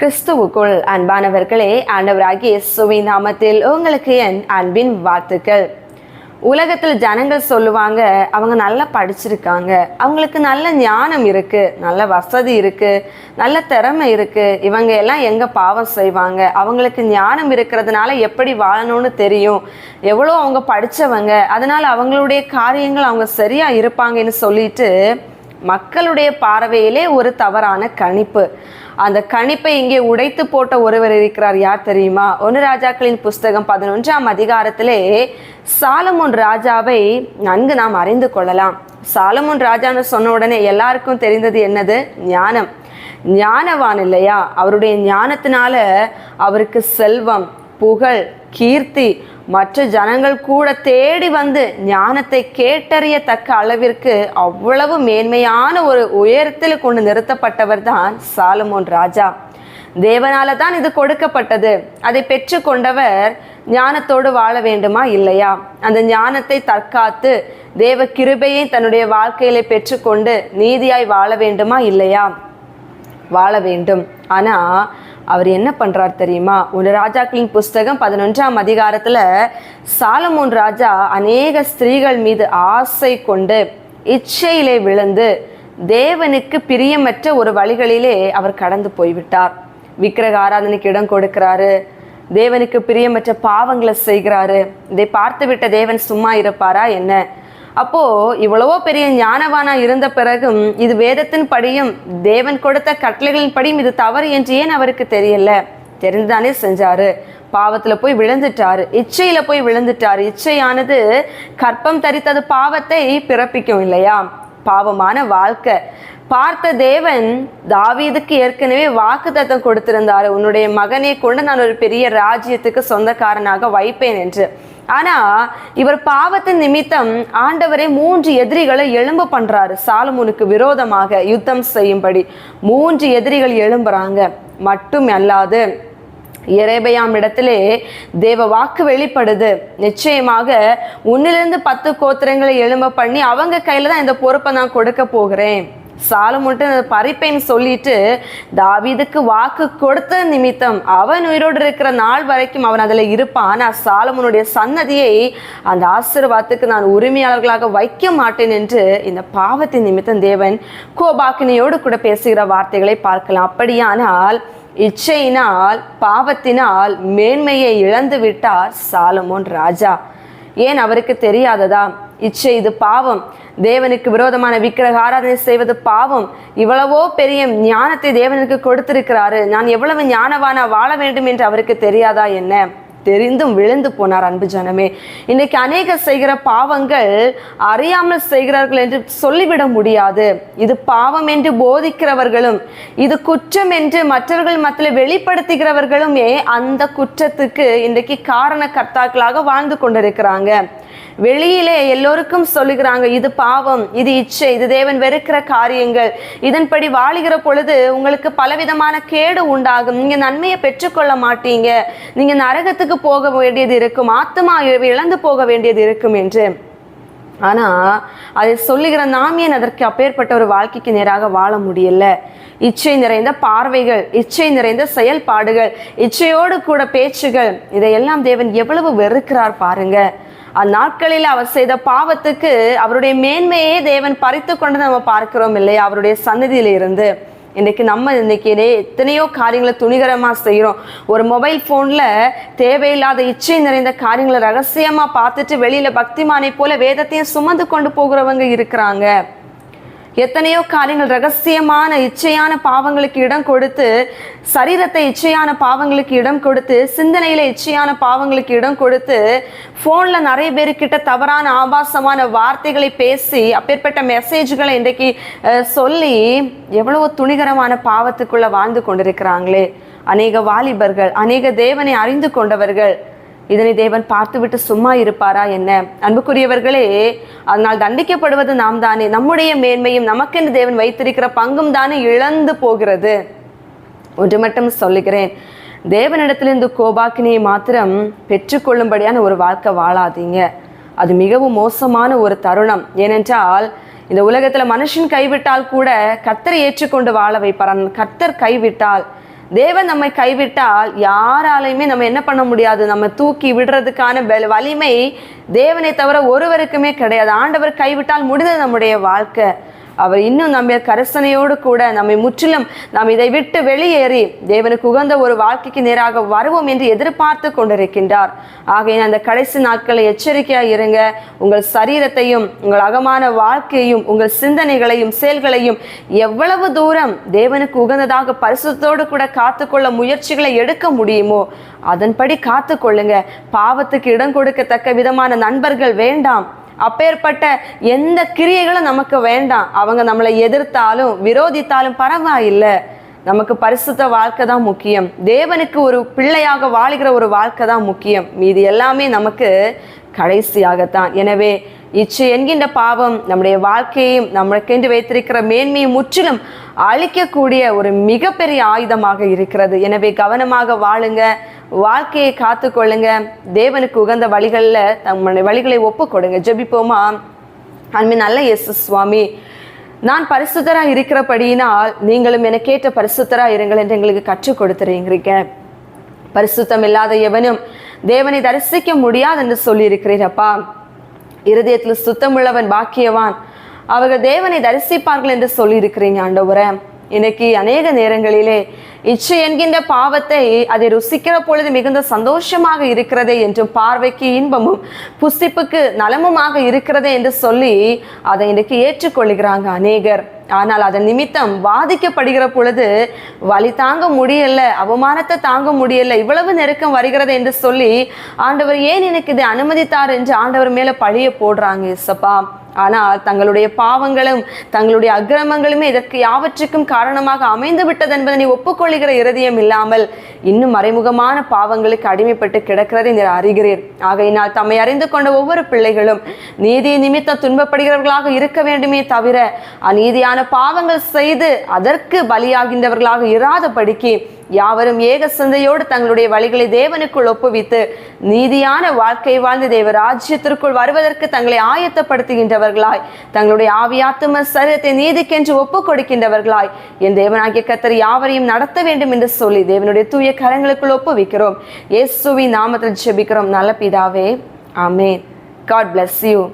கிறிஸ்துவுக்குள் அன்பானவர்களே ஆண்டவராகிய சுவி நாமத்தில் உங்களுக்கு என் அன்பின் வாழ்த்துக்கள். உலகத்தில் ஜனங்கள் சொல்லுவாங்க அவங்க நல்லா படிச்சிருக்காங்க. அவங்களுக்கு நல்ல ஞானம் இருக்கு நல்ல வசதி இருக்கு நல்ல திறமை இருக்கு. இவங்க எல்லாம் எங்க பாவம் செய்வாங்க? அவங்களுக்கு ஞானம் இருக்கிறதுனால எப்படி வாழணும்னு தெரியும்? எவ்வளோ அவங்க படித்தவங்க அதனால அவங்களுடைய காரியங்கள் அவங்க சரியா இருப்பாங்கன்னு சொல்லிட்டு மக்களுடைய பார்வையிலே ஒரு தவறான கணிப்பு. அந்த கணிப்பை இங்கே உடைத்து போட்ட ஒருவர் இருக்கிறார் யார் தெரியுமா? ஒன்று ராஜாக்களின் புஸ்தகம் பதினொன்றாம் அதிகாரத்திலே சாலமோன் ராஜாவை நன்கு நாம் அறிந்து கொள்ளலாம். சாலமோன் ராஜான்னு சொன்ன உடனே எல்லாருக்கும் தெரிந்தது என்னது? ஞானம். ஞானவான் இல்லையா? அவருடைய ஞானத்தினால அவருக்கு செல்வம் புகழ் கீர்த்தி மற்ற ஜனங்கள் கூட தேடி வந்து ஞானத்தை கேட்டறியத்தக்க அளவிற்கு அவ்வளவு மேன்மையான ஒரு உயரத்தில் கொண்டு நிறுத்தப்பட்டவர் தான் சாலமோன் ராஜா. தேவனால தான் இது கொடுக்கப்பட்டது. அதை பெற்றுக்கொண்டவர் ஞானத்தோடு வாழ வேண்டுமா? இல்லையா? அந்த ஞானத்தை தற்காத்து தேவ கிருபையை தன்னுடைய வாழ்க்கையில பெற்றுக்கொண்டு நீதியாய் வாழ வேண்டுமா? இல்லையா? வாழ வேண்டும். ஆனா அவர் என்ன பண்ணுறார் தெரியுமா? ஒரு ராஜாக்களின் புஸ்தகம் பதினொன்றாம் அதிகாரத்தில் சாலமோன் ராஜா அநேக ஸ்திரீகள் மீது ஆசை கொண்டு இச்சையிலே விழுந்து தேவனுக்கு பிரியமற்ற ஒரு வழிகளிலே அவர் கடந்து போய்விட்டார். விக்கிரக ஆராதனைக்கு இடம் கொடுக்கிறாரு. தேவனுக்கு பிரியமற்ற பாவங்களை செய்கிறாரு. இதை பார்த்துவிட்ட தேவன் சும்மா இருப்பாரா? என்ன? அப்போ இவ்வளவோ பெரிய ஞானவானா இருந்த பிறகும் இது வேதத்தின் படியும் தேவன் கொடுத்த கட்டளைகளின் படியும் இது தவறு என்று ஏன் அவருக்கு தெரியல? தெரிந்துதானே செஞ்சாரு. பாவத்துல போய் விழுந்துட்டாரு. இச்சையில போய் விழுந்துட்டாரு. இச்சையானது கற்பம் தரித்தது பாவத்தை பிறப்பிக்கும் இல்லையா? பாவமான வாழ்க்கை. பார்த்த தேவன் தாவீதுக்கு ஏற்கனவே வாக்கு தத்தம் கொடுத்திருந்தாரு. உன்னுடைய மகனை கொண்டு நான் ஒரு பெரிய ராஜ்யத்துக்கு சொந்தக்காரனாக வைப்பேன் என்று. ஆனா இவர் பாவத்தின் நிமித்தம் ஆண்டவரே மூன்று எதிரிகளை எழும்ப பண்றாரு. சாலமுனுக்கு விரோதமாக யுத்தம் செய்யும்படி மூன்று எதிரிகள் எழும்புறாங்க. மட்டும் அல்லாது இறைபையாம் இடத்திலே தேவ வாக்கு வெளிப்படுது. நிச்சயமாக உன்னிலிருந்து பத்து கோத்திரங்களை எழும்ப பண்ணி அவங்க கையில தான் இந்த பொறுப்பை நான் கொடுக்க போகிறேன். சாலமுன்ட்டு பறிப்பேன்னு சொல்லிட்டு தாவீதுக்கு வாக்கு கொடுத்த நிமித்தம் அவன் உயிரோடு இருக்கிற நாள் வரைக்கும் அவன் அதில் இருப்பான். ஆனால் சாலமுனுடைய சன்னதியை அந்த ஆசீர்வாதத்துக்கு நான் உரிமையாளர்களாக வைக்க மாட்டேன் என்று இந்த பாவத்தின் நிமித்தம் தேவன் கோபாக்கினியோடு கூட பேசுகிற வார்த்தைகளை பார்க்கலாம். அப்படியானால் இச்சையினால் பாவத்தினால் மேன்மையை இழந்து விட்டார் சாலமோன் ராஜா. ஏன் அவருக்கு தெரியாததா? இச்சை இது பாவம். தேவனுக்கு விரோதமான விக்கிரக ஆராதனை செய்வது பாவம். இவ்வளவோ பெரிய ஞானத்தை தேவனுக்கு கொடுத்திருக்கிறாரு. நான் எவ்வளவு ஞானவான வாழ வேண்டும் என்று அவருக்கு தெரியாதா என்ன? தெரிந்தும் விழுந்து போனார் அன்பு ஜனமே. இன்னைக்கு அநேக செய்கிற பாவங்கள் அறியாமல் செய்கிறார்கள் என்று சொல்லிவிட முடியாது. இது பாவம் என்று போதிக்கிறவர்களும் இது குற்றம் என்று மற்றவர்கள் மத்தியில் வெளிப்படுத்துகிறவர்களுமே அந்த குற்றத்துக்கு இன்றைக்கு காரண கர்த்தாக்களாக வாழ்ந்து கொண்டிருக்கிறாங்க. வெளியிலே எல்லோருக்கும் சொல்லுகிறாங்க இது பாவம் இது இச்சை இது தேவன் வெறுக்கிற காரியங்கள். இதன்படி வாழுகிற பொழுது உங்களுக்கு பலவிதமான கேடு உண்டாகும். நீங்க நன்மையை பெற்றுக்கொள்ள மாட்டீங்க. நீங்க நரகத்துக்கு போக வேண்டியது இருக்கும். ஆத்மா இழந்து போக வேண்டியது இருக்கும் என்று. ஆனா அதை சொல்லுகிற நாம் ஏன் அதற்கு அப்பேற்பட்ட ஒரு வாழ்க்கைக்கு நேராக வாழ முடியல? இச்சை நிறைந்த பார்வைகள் இச்சை நிறைந்த செயல்பாடுகள் இச்சையோடு கூட பேச்சுகள் இதையெல்லாம் தேவன் எவ்வளவு வெறுக்கிறார் பாருங்கள் அந்நாட்களில் அவர் செய்த பாவத்துக்கு அவருடைய மேன்மையே தேவன் பறித்து கொண்டு நம்ம பார்க்கிறோம் இல்லையா? அவருடைய சன்னதியில இருந்து. இன்னைக்கு நம்ம இன்னைக்கு எத்தனையோ காரியங்களை துணிகரமாக செய்கிறோம். ஒரு மொபைல் ஃபோனில் தேவையில்லாத இச்சை நிறைந்த காரியங்களை ரகசியமாக பார்த்துட்டு வெளியில் பக்திமானை போல வேதத்தையும் சுமந்து கொண்டு போகிறவங்க இருக்கிறாங்க. எத்தனையோ காரியங்கள் ரகசியமான இச்சையான பாவங்களுக்கு இடம் கொடுத்து சரீரத்தை இச்சையான பாவங்களுக்கு இடம் கொடுத்து சிந்தனையில இச்சையான பாவங்களுக்கு இடம் கொடுத்து ஃபோனில் நிறைய பேருக்கிட்ட தவறான ஆபாசமான வார்த்தைகளை பேசி அப்பேற்பட்ட மெசேஜ்களை இன்றைக்கு சொல்லி எவ்வளவு துணிகரமான பாவத்துக்குள்ள வாழ்ந்து கொண்டிருக்கிறாங்களே. அநேக வாலிபர்கள் அநேக தேவனை அறிந்து கொண்டவர்கள் இதனை தேவன் பார்த்துவிட்டு சும்மா இருப்பாரா என்ன? அன்புக்குரியவர்களே அதனால் தண்டிக்கப்படுவது நாம் தானே நம்முடைய மேன்மையும் நமக்கென்று தேவன் வைத்திருக்கிற பங்கும் தானே இழந்து போகிறது. ஒன்று மட்டும் சொல்லுகிறேன். தேவனிடத்திலிருந்து கோபாக்கினியை மாத்திரம் பெற்றுக்கொள்ளும்படியான ஒரு வாழ்க்கை வாழாதீங்க. அது மிகவும் மோசமான ஒரு தருணம். ஏனென்றால் இந்த உலகத்தில் மனுஷன் கைவிட்டால் கூட கத்தரை ஏற்றுக்கொண்டு வாழ வைப்பார். கத்தர் கைவிட்டால் தேவன் நம்மை கைவிட்டால் யாராலையுமே நம்ம என்ன பண்ண முடியாது? நம்ம தூக்கி விடுறதுக்கான வலிமை தேவனை தவிர ஒருவருக்குமே கிடையாது. ஆண்டவர் கைவிட்டால் முடிந்தது நம்முடைய வாழ்க்கை. அவர் இன்னும் நம்ம கரசனையோடு கூட நம்மை முற்றிலும் நாம் இதை விட்டு வெளியேறி தேவனுக்கு உகந்த ஒரு வாழ்க்கைக்கு நேராக வருவோம் என்று எதிர்பார்த்து கொண்டிருக்கின்றார். ஆகையின் அந்த கடைசி நாட்களை எச்சரிக்கையாக இருங்க. உங்கள் சரீரத்தையும் உங்கள் அகமான வாழ்க்கையையும் உங்கள் சிந்தனைகளையும் செயல்களையும் எவ்வளவு தூரம் தேவனுக்கு உகந்ததாக பரிசுத்தோடு கூட காத்துக்கொள்ள முயற்சிகளை எடுக்க முடியுமோ அதன்படி காத்துக்கொள்ளுங்க. பாவத்துக்கு இடம் கொடுக்கத்தக்க விதமான நண்பர்கள் வேண்டாம். அப்பேற்பட்ட எந்த கிரியைகளும் நமக்கு வேண்டாம். அவங்க நம்மளை எதிர்த்தாலும் விரோதித்தாலும் பரவாயில்லை. நமக்கு பரிசுத்த வாழ்க்கை தான் முக்கியம். தேவனுக்கு ஒரு பிள்ளையாக வாழ்கிற ஒரு வாழ்க்கை தான் முக்கியம். மீதி எல்லாமே நமக்கு கடைசியாகத்தான். எனவே இச்சு என்கின்ற பாவம் நம்முடைய வாழ்க்கையையும் நம்மளுக்கென்று வைத்திருக்கிற மேன்மையை முற்றிலும் அழிக்கக்கூடிய ஒரு மிகப்பெரிய ஆயுதமாக இருக்கிறது. எனவே கவனமாக வாழுங்க வாழ்க்கையை காத்துக்கொள்ளுங்க. தேவனுக்கு உகந்த வழிகளில் தம்முடைய வழிகளை ஒப்பு கொடுங்க ஜெபிப்போமா? அன்பு நல்ல இயேசு சுவாமி நான் பரிசுத்தராக இருக்கிறபடியினால் நீங்களும் எனக்கேட்ட பரிசுத்தராக இருங்கள் என்று எங்களுக்கு கற்றுக் கொடுத்துறீங்க பரிசுத்தம் இல்லாத எவனும் தேவனை தரிசிக்க முடியாது என்று சொல்லியிருக்கிறீரப்பா இருதயத்தில் சுத்தமுள்ளவன் பாக்கியவான். அவர்கள் தேவனை தரிசிப்பார்கள் என்று சொல்லியிருக்கிறீங்க ஆண்டவரே. இன்னைக்கு அநேக நேரங்களிலே இச்சை என்கின்ற பாவத்தை அதை ருசிக்கிற பொழுது மிகுந்த சந்தோஷமாக இருக்கிறதே என்றும் பார்வைக்கு இன்பமும் புசிப்புக்கு நலமுமாக இருக்கிறதே என்று சொல்லி அதை இன்னைக்கு ஏற்றுக்கொள்கிறாங்க அநேகர். ஆனால் அதன் நிமித்தம் பாதிக்கப்படுகிற பொழுது வழி தாங்க முடியல அவமானத்தை தாங்க முடியல இவ்வளவு நெருக்கம் வருகிறது என்று சொல்லி ஆண்டவர் ஏன் எனக்கு இதை அனுமதித்தார் என்று ஆண்டவர் மேல பழிய போடுறாங்க இசப்பா ஆனால் தங்களுடைய பாவங்களும் தங்களுடைய அக்கிரமங்களுமே இதற்கு யாவற்றுக்கும் காரணமாக அமைந்து விட்டது என்பதனை ஒப்புக்கொள்கிற இறுதியம் இல்லாமல் இன்னும் மறைமுகமான பாவங்களுக்கு அடிமைப்பட்டு கிடக்கிறதை நீர் அறிகிறீர். ஆகையினால் தம்மை அறிந்து கொண்ட ஒவ்வொரு பிள்ளைகளும் நீதி நிமித்தம் துன்பப்படுகிறவர்களாக இருக்க வேண்டுமே தவிர அநீதியான பாவங்கள் செய்து அதற்கு பலியாகின்றவர்களாக இராதபடிக்கு யாவரும் ஏக சிந்தையோடு தங்களுடைய வழிகளை தேவனுக்குள் ஒப்புவித்து நீதியான வாழ்க்கை வாழ்ந்து தேவ ராஜ்யத்திற்குள் வருவதற்கு தங்களை ஆயத்தப்படுத்துகின்றவர்களாய் தங்களுடைய ஆவியாத்தும சரீரத்தை நீதிக்கென்று ஒப்புக் கொடுக்கின்றவர்களாய். என் தேவனாகிய கத்தர் யாவரையும் நடத்த வேண்டும் என்று சொல்லி தேவனுடைய தூய கரங்களுக்குள் ஒப்புவிக்கிறோம். இயேசுவின் நாமத்தில் ஜெபிக்கிறோம். நல்ல பிதாவே ஆமென். God bless you